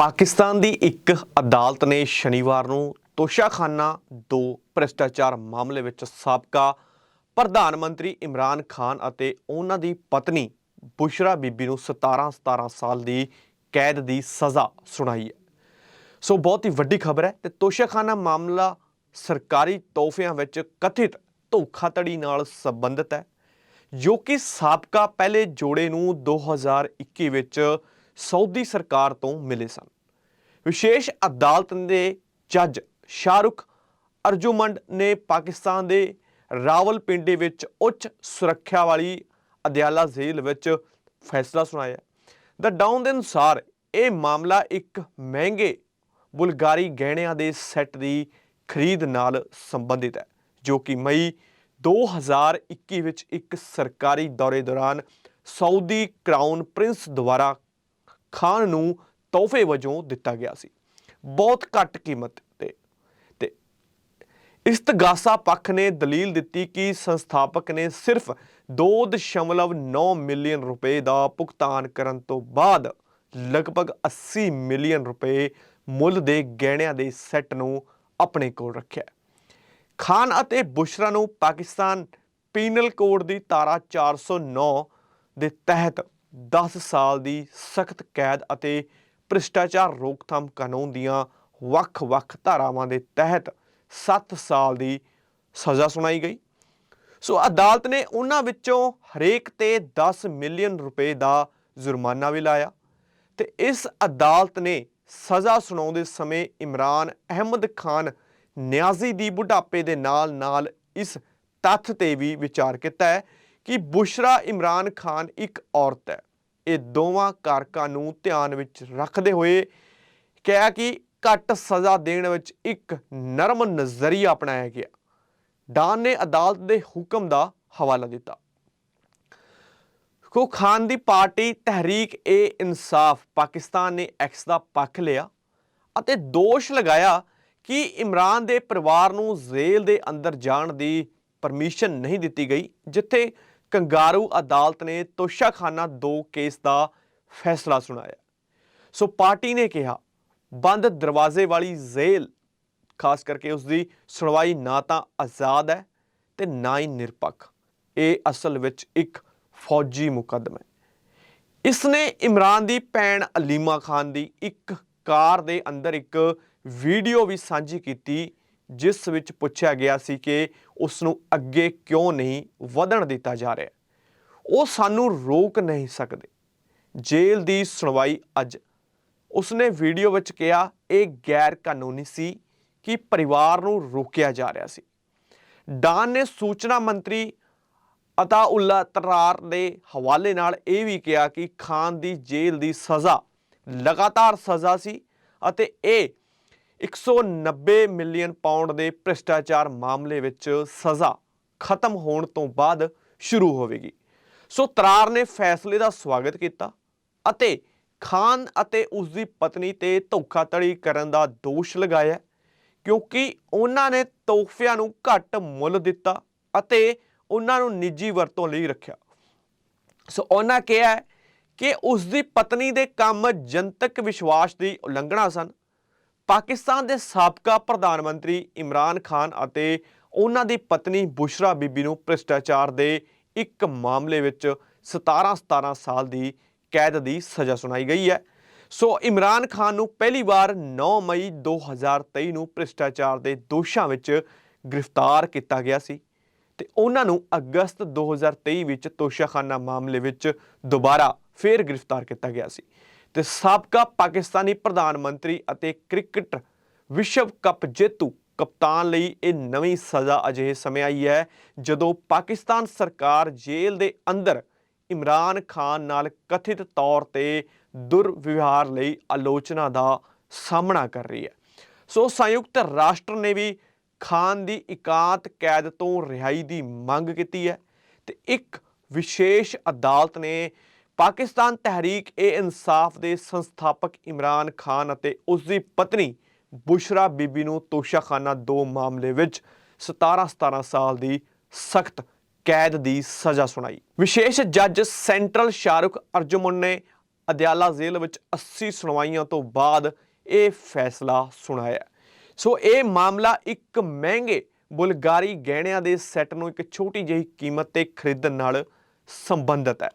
ਪਾਕਿਸਤਾਨ ਦੀ ਇੱਕ ਅਦਾਲਤ ਨੇ ਸ਼ਨੀਵਾਰ ਨੂੰ ਤੋਸ਼ਾਖਾਨਾ ਦੋ ਭ੍ਰਿਸ਼ਟਾਚਾਰ ਮਾਮਲੇ ਵਿੱਚ ਸਾਬਕਾ ਪ੍ਰਧਾਨ ਮੰਤਰੀ ਇਮਰਾਨ ਖਾਨ ਅਤੇ ਉਹਨਾਂ ਦੀ ਪਤਨੀ ਬੁਸ਼ਰਾ ਬੀਬੀ ਨੂੰ 17-17 ਸਾਲ ਦੀ ਕੈਦ ਦੀ ਸਜ਼ਾ ਸੁਣਾਈ ਹੈ। ਸੋ ਬਹੁਤ ਹੀ ਵੱਡੀ ਖਬਰ ਹੈ ਤੇ ਤੋਸ਼ਾਖਾਨਾ ਮਾਮਲਾ ਸਰਕਾਰੀ ਤੋਹਫਿਆਂ ਵਿੱਚ ਕਥਿਤ ਧੋਖਾਧੜੀ ਨਾਲ ਸੰਬੰਧਿਤ ਹੈ, ਜੋ ਕਿ ਸਾਬਕਾ ਪਹਿਲੇ ਜੋੜੇ ਨੂੰ 2021 ਵਿੱਚ ਸਾਊਦੀ ਸਰਕਾਰ ਤੋਂ ਮਿਲੇ ਸਨ। ਵਿਸ਼ੇਸ਼ ਅਦਾਲਤ ਦੇ ਜੱਜ ਸ਼ਾਹਰੁਖ ਅਰਜੁਮੰਡ ਨੇ ਪਾਕਿਸਤਾਨ ਦੇ ਰਾਵਲਪਿੰਡੀ ਵਿੱਚ ਉੱਚ ਸੁਰੱਖਿਆ ਵਾਲੀ ਅਦਿਆਲਾ ਜੇਲ੍ਹ ਵਿੱਚ ਫੈਸਲਾ ਸੁਣਾਇਆ। ਦ ਡਾਊਨ ਦੇ ਅਨੁਸਾਰ ਇਹ ਮਾਮਲਾ ਇੱਕ ਮਹਿੰਗੇ ਬੁਲਗਾਰੀ ਗਹਿਣਿਆਂ ਦੇ ਸੈੱਟ ਦੀ ਖਰੀਦ ਨਾਲ ਸੰਬੰਧਿਤ ਹੈ, ਜੋ ਕਿ ਮਈ 2021 ਵਿੱਚ ਇੱਕ ਸਰਕਾਰੀ ਦੌਰੇ ਦੌਰਾਨ ਸਾਊਦੀ ਕਰਾਊਨ ਪ੍ਰਿੰਸ ਦੁਆਰਾ ਖਾਨ ਨੂੰ ਤੋਹਫੇ ਵਜੋਂ ਦਿੱਤਾ ਗਿਆ ਸੀ। ਬਹੁਤ ਘੱਟ ਕੀਮਤ ਤੇ ਤੇ ਇਸਤਗਾਸਾ ਪੱਖ ਨੇ ਦਲੀਲ ਦਿੱਤੀ ਕਿ ਸੰਸਥਾਪਕ ਨੇ ਸਿਰਫ 2.9 ਮਿਲੀਅਨ ਰੁਪਏ ਦਾ ਭੁਗਤਾਨ ਕਰਨ ਤੋਂ ਬਾਅਦ ਲਗਭਗ 80 ਮਿਲੀਅਨ ਰੁਪਏ ਮੁੱਲ ਦੇ ਗਹਿਣਿਆਂ ਦੇ ਸੈੱਟ ਨੂੰ ਆਪਣੇ ਕੋਲ ਰੱਖਿਆ ਖਾਨ ਅਤੇ ਬੁਸ਼ਰਾ ਨੂੰ ਪਾਕਿਸਤਾਨ ਪੀਨਲ ਕੋਡ ਦੀ ਧਾਰਾ 409 ਦੇ ਤਹਿਤ 10 ਸਾਲ ਦੀ ਸਖਤ ਕੈਦ ਅਤੇ ਭ੍ਰਿਸ਼ਟਾਚਾਰ ਰੋਕਥਾਮ ਕਾਨੂੰਨ ਦੀਆਂ ਵੱਖ-ਵੱਖ ਧਾਰਾਵਾਂ ਦੇ ਤਹਿਤ 7 ਸਾਲ ਦੀ ਸਜ਼ਾ ਸੁਣਾਈ ਗਈ। ਸੋ ਅਦਾਲਤ ਨੇ ਉਹਨਾਂ ਵਿੱਚੋਂ ਹਰੇਕ ਤੇ 10 ਮਿਲੀਅਨ ਰੁਪਏ ਦਾ ਜੁਰਮਾਨਾ ਵੀ ਲਾਇਆ ਤੇ ਇਸ ਅਦਾਲਤ ਨੇ ਸਜ਼ਾ ਸੁਣਾਉਂਦੇ ਸਮੇਂ ਇਮਰਾਨ ਅਹਿਮਦ ਖਾਨ ਨਿਆਜ਼ੀ ਦੀ ਬੁਢਾਪੇ ਦੇ ਨਾਲ-ਨਾਲ ਇਸ ਤੱਥ ਤੇ ਵੀ ਵਿਚਾਰ ਕੀਤਾ ਹੈ ਕਿ ਬੁਸ਼ਰਾ ਇਮਰਾਨ ਖਾਨ ਇੱਕ ਔਰਤ ਹੈ। ਇਹ ਦੋਵਾਂ ਕਾਰਕਾਂ ਨੂੰ ਧਿਆਨ ਵਿੱਚ ਰੱਖਦੇ ਹੋਏ ਕਿਹਾ ਕਿ ਘੱਟ ਸਜ਼ਾ ਦੇਣ ਵਿੱਚ ਇੱਕ ਨਰਮ ਨਜ਼ਰੀਆ ਅਪਣਾਇਆ ਗਿਆ। ਡਾਨ ਨੇ ਅਦਾਲਤ ਦੇ ਹੁਕਮ ਦਾ ਹਵਾਲਾ ਦਿੱਤਾ। ਕੋ ਖਾਨ ਦੀ ਪਾਰਟੀ ਤਹਿਰੀਕ ਏ ਇਨਸਾਫ, ਪਾਕਿਸਤਾਨ ਨੇ ਐਕਸ ਦਾ ਪੱਖ ਲਿਆ ਅਤੇ ਦੋਸ਼ ਲਗਾਇਆ ਕਿ ਇਮਰਾਨ ਦੇ ਪਰਿਵਾਰ ਨੂੰ ਜ਼ੇਲ੍ਹ ਦੇ ਅੰਦਰ ਜਾਣ ਦੀ ਪਰਮਿਸ਼ਨ ਨਹੀਂ ਦਿੱਤੀ ਗਈ, ਜਿੱਥੇ ਕੰਗਾਰੂ ਅਦਾਲਤ ਨੇ ਤੋਸ਼ਾਖਾਨਾ 2 ਕੇਸ ਦਾ ਫੈਸਲਾ ਸੁਣਾਇਆ। ਸੋ ਪਾਰਟੀ ਨੇ ਕਿਹਾ, ਬੰਦ ਦਰਵਾਜ਼ੇ ਵਾਲੀ ਜ਼ੇਲ, ਖਾਸ ਕਰਕੇ ਉਸ ਦੀ ਸੁਣਵਾਈ ਨਾ ਤਾਂ ਆਜ਼ਾਦ ਹੈ ਤੇ ਨਾ ਹੀ ਨਿਰਪੱਖ। ਇਹ ਅਸਲ ਵਿੱਚ ਇੱਕ ਫੌਜੀ ਮੁਕੱਦਮਾ ਹੈ। ਇਸ ਨੇ ਇਮਰਾਨ ਦੀ ਭੈਣ ਅਲੀਮਾ ਖਾਨ ਦੀ ਇੱਕ ਕਾਰ ਦੇ ਅੰਦਰ ਇੱਕ ਵੀਡੀਓ ਵੀ ਸਾਂਝੀ ਕੀਤੀ ਜਿਸ ਵਿੱਚ ਪੁੱਛਿਆ ਗਿਆ ਸੀ ਕਿ ਉਸ ਨੂੰ ਅੱਗੇ ਕਿਉਂ ਨਹੀਂ ਵਧਣ ਦਿੱਤਾ ਜਾ ਰਿਹਾ। ਉਹ ਸਾਨੂੰ ਰੋਕ ਨਹੀਂ ਸਕਦੇ। ਜੇਲ੍ਹ ਦੀ ਸੁਣਵਾਈ ਅੱਜ। ਉਸਨੇ ਵੀਡੀਓ ਵਿੱਚ ਕਿਹਾ, ਇਹ ਗੈਰ ਕਾਨੂੰਨੀ ਸੀ ਕਿ ਪਰਿਵਾਰ ਨੂੰ ਰੋਕਿਆ ਜਾ ਰਿਹਾ ਸੀ। ਡਾਨ ਨੇ ਸੂਚਨਾ ਮੰਤਰੀ ਅਤਾਉੱਲਾ ਤਰਾਰ ਦੇ ਹਵਾਲੇ ਨਾਲ ਇਹ ਵੀ ਕਿਹਾ ਕਿ ਖਾਨ ਦੀ ਜੇਲ੍ਹ ਦੀ ਸਜ਼ਾ ਲਗਾਤਾਰ ਸਜ਼ਾ ਸੀ ਅਤੇ ਇਹ 190 ਮਿਲੀਅਨ ਪਾਉਂਡ ਦੇ ਭ੍ਰਿਸ਼ਟਾਚਾਰ ਮਾਮਲੇ ਵਿੱਚ ਸਜ਼ਾ ਖਤਮ ਹੋਣ ਤੋਂ ਬਾਅਦ ਸ਼ੁਰੂ ਹੋਵੇਗੀ। ਸੋ ਤਰਾਰ ਨੇ ਫੈਸਲੇ ਦਾ ਸਵਾਗਤ ਕੀਤਾ ਅਤੇ ਖਾਨ ਅਤੇ ਉਸ ਦੀ ਪਤਨੀ ਤੇ ਧੋਖਾਧੜੀ ਕਰਨ ਦਾ ਦੋਸ਼ ਲਗਾਇਆ, ਕਿਉਂਕਿ ਉਹਨਾਂ ਨੇ ਤੋਹਫਿਆਂ ਨੂੰ ਘੱਟ ਮੁੱਲ ਦਿੱਤਾ ਅਤੇ ਉਹਨਾਂ ਨੂੰ ਨਿੱਜੀ ਵਰਤੋਂ ਲਈ ਰੱਖਿਆ। ਸੋ ਉਹਨਾਂ ਕਿਹਾ ਕਿ ਉਸ ਦੀ ਪਤਨੀ ਦੇ ਕੰਮ ਜਨਤਕ ਵਿਸ਼ਵਾਸ ਦੀ ਉਲੰਘਣਾ ਸਨ ਪਾਕਿਸਤਾਨ ਦੇ ਸਾਬਕਾ ਪ੍ਰਧਾਨ ਮੰਤਰੀ ਇਮਰਾਨ ਖਾਨ ਅਤੇ ਉਹਨਾਂ ਦੀ ਪਤਨੀ ਬੁਸ਼ਰਾ ਬੀਬੀ ਨੂੰ ਭ੍ਰਿਸ਼ਟਾਚਾਰ ਦੇ ਇੱਕ ਮਾਮਲੇ ਵਿੱਚ 17-17 ਸਾਲ ਦੀ ਕੈਦ ਦੀ ਸਜ਼ਾ ਸੁਣਾਈ ਗਈ ਹੈ। ਸੋ ਇਮਰਾਨ ਖਾਨ ਨੂੰ ਪਹਿਲੀ ਵਾਰ 9 ਮਈ 2023 ਨੂੰ ਭ੍ਰਿਸ਼ਟਾਚਾਰ ਦੇ ਦੋਸ਼ਾਂ ਵਿੱਚ ਗ੍ਰਿਫਤਾਰ ਕੀਤਾ ਗਿਆ ਸੀ ਤੇ ਉਹਨਾਂ ਨੂੰ ਅਗਸਤ 2023 ਵਿੱਚ ਤੋਸ਼ਾਖਾਨਾ ਮਾਮਲੇ ਵਿੱਚ ਦੁਬਾਰਾ ਫੇਰ ਗ੍ਰਿਫਤਾਰ ਕੀਤਾ ਗਿਆ ਸੀ। ਤੇ ਸਾਬਕਾ ਪਾਕਿਸਤਾਨੀ ਪ੍ਰਧਾਨ ਮੰਤਰੀ ਅਤੇ ਕ੍ਰਿਕਟ ਵਿਸ਼ਵ ਕੱਪ ਜੇਤੂ ਕਪਤਾਨ ਲਈ ਇਹ ਨਵੀਂ ਸਜ਼ਾ ਅਜਿਹੇ ਸਮੇਂ ਆਈ ਹੈ, ਜਦੋਂ ਪਾਕਿਸਤਾਨ ਸਰਕਾਰ ਜੇਲ੍ਹ ਦੇ ਅੰਦਰ ਇਮਰਾਨ ਖਾਨ ਨਾਲ ਕਥਿਤ ਤੌਰ ਤੇ ਦੁਰਵਿਵਹਾਰ ਲਈ ਆਲੋਚਨਾ ਦਾ ਸਾਹਮਣਾ ਕਰ ਰਹੀ ਹੈ। ਸੋ ਸੰਯੁਕਤ ਰਾਸ਼ਟਰ ਨੇ ਵੀ ਖਾਨ ਦੀ ਇਕਾਂਤ ਕੈਦ ਤੋਂ ਰਿਹਾਈ ਦੀ ਮੰਗ ਕੀਤੀ ਹੈ ਤੇ ਇੱਕ ਵਿਸ਼ੇਸ਼ ਅਦਾਲਤ ਨੇ ਪਾਕਿਸਤਾਨ ਤਹਿਰੀਕ ਏ ਇਨਸਾਫ ਦੇ ਸੰਸਥਾਪਕ ਇਮਰਾਨ ਖਾਨ ਅਤੇ ਉਸ ਦੀ ਪਤਨੀ ਬੁਸ਼ਰਾ ਬੀਬੀ ਨੂੰ ਤੋਸ਼ਾਖਾਨਾ ਦੋ ਮਾਮਲੇ ਵਿੱਚ 17-17 ਸਾਲ ਦੀ ਸਖਤ ਕੈਦ ਦੀ ਸਜ਼ਾ ਸੁਣਾਈ। ਵਿਸ਼ੇਸ਼ ਜੱਜ ਸੈਂਟਰਲ ਸ਼ਾਹਰੁਖ ਅਰਜੁਮਨ ਨੇ ਅਦਿਆਲਾ ਜੇਲ੍ਹ ਵਿੱਚ 80 ਸੁਣਵਾਈਆਂ ਤੋਂ ਬਾਅਦ ਇਹ ਫੈਸਲਾ ਸੁਣਾਇਆ। ਸੋ ਇਹ ਮਾਮਲਾ ਇੱਕ ਮਹਿੰਗੇ ਬੁਲਗਾਰੀ ਗਹਿਣਿਆਂ ਦੇ ਸੈੱਟ ਨੂੰ ਇੱਕ ਛੋਟੀ ਜਿਹੀ ਕੀਮਤ ਤੇ ਖਰੀਦਣ ਨਾਲ ਸੰਬੰਧਿਤ ਹੈ।